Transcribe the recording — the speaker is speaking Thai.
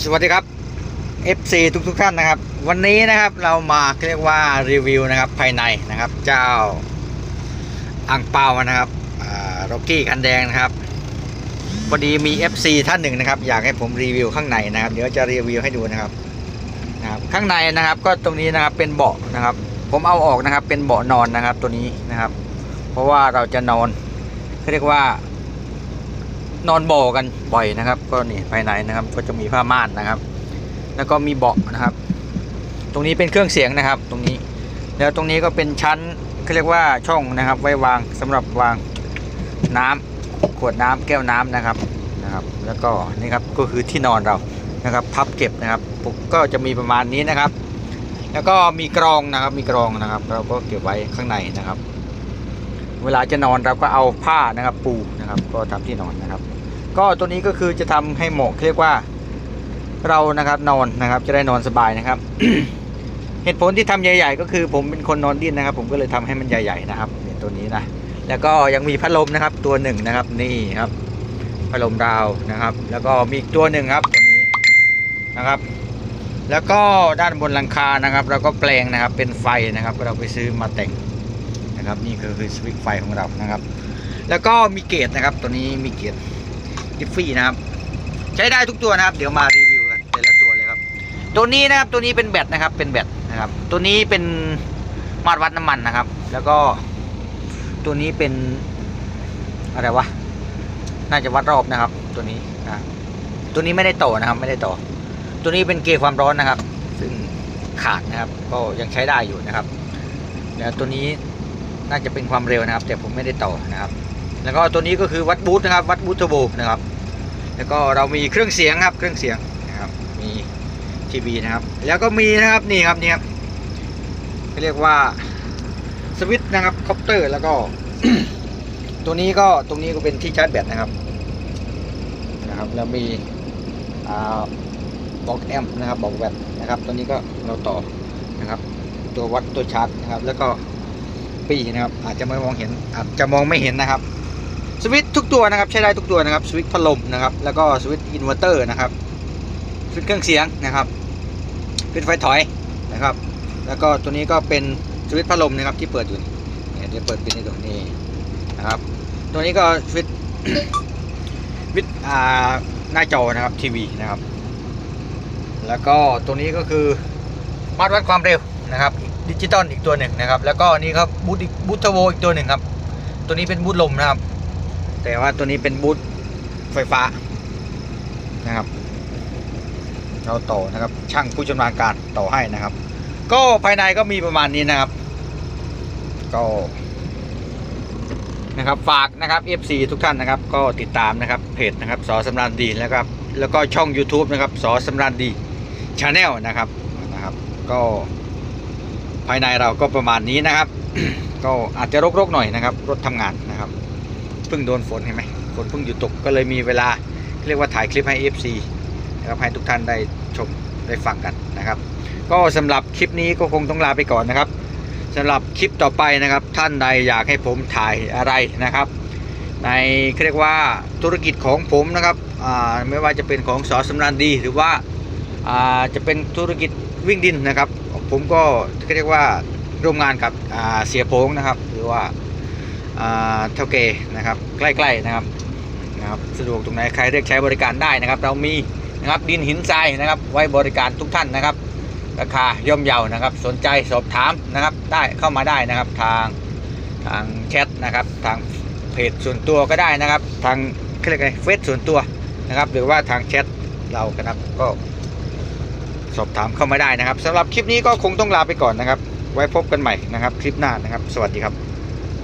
สวัสดีครับ FC ทุกทุกๆท่านนะครับ วันนี้นะครับเรามาเรียกว่ารีวิวนะครับภายในนะครับ เจ้าอ่างเปานะครับร็อกกี้คันแดงนะครับพอดีมี FC ท่านหนึ่งนะครับ อยากให้ผมรีวิวข้างในนะครับ เดี๋ยวจะรีวิวให้ดูนะครับนะครับ ข้างในนะครับก็ตรงนี้นะครับเป็นเบาะนะครับ ผมเอาออกนะครับเป็นเบาะนอนนะครับตัวนี้นะครับ เพราะว่าเราจะนอนเรียกว่า นอนบ่อกันบ่อยนะครับ ก็นี่ภายในนะครับ ก็จะมีผ้าม่านนะครับ แล้วก็มีเบาะนะครับ ตรงนี้เป็นเครื่องเสียงนะครับ ตรงนี้ แล้วตรงนี้ก็เป็นชั้นเขาเรียกว่าช่องนะครับ ไว้วางสำหรับวางน้ำขวดน้ำแก้วน้ำนะครับนะครับ แล้วก็นี่ครับก็คือที่นอนเรานะครับ พับเก็บนะครับปุ๊บก็จะมีประมาณนี้นะครับ แล้วก็มีกรองนะครับ มีกรองนะครับ เราก็เก็บไว้ข้างในนะครับ เวลาจะนอนเราก็เอาผ้านะครับปูนะครับ ก็ทำที่นอนนะครับ ก็ตัวนี้ก็คือจะทำให้เหมาะเรียกว่าเรานะครับนอนนะครับ จะได้นอนสบายนะครับ เหตุผลที่ทำใหญ่ ๆ ก็คือผมเป็นคนนอนดิ้นนะครับ ผมก็เลยทำให้มันใหญ่ ๆ นะครับเนี่ยตัวนี้นะแล้วก็ยังมีพัดลมนะครับตัวหนึ่งนะครับนี่ครับพัดลมดาวนะครับ แล้วก็มีอีกตัวหนึ่งครับตัวนี้นะครับ แล้วก็ด้านบนหลังคานะครับ เราก็แปลงนะครับเป็นไฟนะครับเราไปซื้อมาแต่ง นะครับ นี่คือคือสวิตไฟของเรานะครับ แล้วก็มีเกจนะครับ ตัวนี้มีเกจดิฟฟี่นะครับ ใช้ได้ทุกตัวนะครับ เดี๋ยวมารีวิวกันแต่ละตัวเลยครับ ตัวนี้นะครับตัวนี้เป็นแบตนะครับ เป็นแบตนะครับ ตัวนี้เป็นมาตรวัดน้ำมันนะครับ แล้วก็ตัวนี้เป็นอะไรวะน่าจะวัดรอบนะครับ ตัวนี้นะตัวนี้ไม่ได้ต่อนะครับ ไม่ได้ต่อ ตัวนี้เป็นเกจความร้อนนะครับ ซึ่งขาดนะครับ ก็ยังใช้ได้อยู่นะครับแล้วตัวนี้ น่าจะเป็นความเร็วนะครับ แต่ผมไม่ได้ต่อนะครับ แล้วก็ตัวนี้ก็คือวัดบูทนะครับ วัดบูทเทอร์โบนะครับ แล้วก็เรามีเครื่องเสียงครับ เครื่องเสียงนะครับ มีทีวีนะครับ แล้วก็มีนะครับนี่ครับนี่ครับเรียกว่าสวิตช์นะครับคอปเตอร์แล้วก็ ตัวนี้ก็ตรงนี้ก็เป็นที่ชาร์จแบตนะครับนะครับ แล้วมีอ่าบล็อกแอมป์นะครับบล็อกแบตนะครับ ตัวนี้ก็เราต่อนะครับ ตัววัดตัวชาร์จนะครับ แล้วก็ ปีนะครับ อาจจะไม่มองเห็นอาจจะมองไม่เห็นนะครับ สวิตทุกตัวนะครับใช้ได้ทุกตัวนะครับ สวิตพัดลมนะครับ แล้วก็สวิตอินเวอร์เตอร์นะครับ สวิตเครื่องเสียงนะครับเป็นไฟถอยนะครับ แล้วก็ตัวนี้ก็เป็นสวิตพัดลมนะครับที่เปิดอยู่เนี่ยเดี๋ยวเปิดปิดให้ดูนี่นะครับ ตัวนี้ก็สวิตวิดอ่าหน้าจอนะครับทีวีนะครับ แล้วก็ตัวนี้ก็คือมาตรวัดความเร็วนะครับ ดิจิตอลอีกตัวหนึ่งนะครับ แล้วก็นี่ครับบูทอีกบูทเทอร์โบอีกตัวหนึ่งครับ ตัวนี้เป็นบูทลมนะครับ แต่ว่าตัวนี้เป็นบูทไฟฟ้านะครับ เราต่อนะครับ ช่างผู้ชำนาญการต่อให้นะครับ ก็ภายในก็มีประมาณนี้นะครับ ก็นะครับฝากนะครับ FC ทุกท่านนะครับ ก็ติดตามนะครับเพจนะครับสอสำรานดีแล้วก็แล้วก็ช่อง YouTube นะครับสอสำรานดีชาแนลนะครับนะครับ ก็ ภายในเราก็ประมาณนี้นะครับ ก็อาจจะรกๆหน่อยนะครับ รถทำงานนะครับเพิ่งโดนฝนเห็นไหมฝนเพิ่งหยุดตกก็เลยมีเวลาเรียกว่าถ่ายคลิปให้ FC นะครับให้ทุกท่านได้ชมได้ฟังกันนะครับ ก็สำหรับคลิปนี้ก็คงต้องลาไปก่อนนะครับสำหรับคลิปต่อไปนะครับ ท่านใดอยากให้ผมถ่ายอะไรนะครับ ในเรียกว่าธุรกิจของผมนะครับไม่ว่าจะเป็นของสอสำรานดีหรือว่าจะเป็นธุรกิจวิ่งดินนะครับ ผมก็เรียกว่าร่วมงานกับเสียโพงนะครับ หรือว่าเท่าเกนะครับ ใกล้ๆนะครับนะครับสะดวกตรงไหนใครเรียกใช้บริการได้นะครับ เรามีนะครับดินหินทรายนะครับ ไว้บริการทุกท่านนะครับ ราคาย่อมเยานะครับ สนใจสอบถามนะครับได้เข้ามาได้นะครับทางทางแชทนะครับ ทางเพจส่วนตัวก็ได้นะครับ ทางเขาเรียกไงเฟซส่วนตัวนะครับ หรือว่าทางแชทเรานะครับก็ สอบถามเข้ามาได้นะครับสำหรับคลิปนี้ก็คงต้องลาไปก่อนนะครับ ไว้พบกันใหม่นะครับ คลิปหน้านะครับ สวัสดีครับ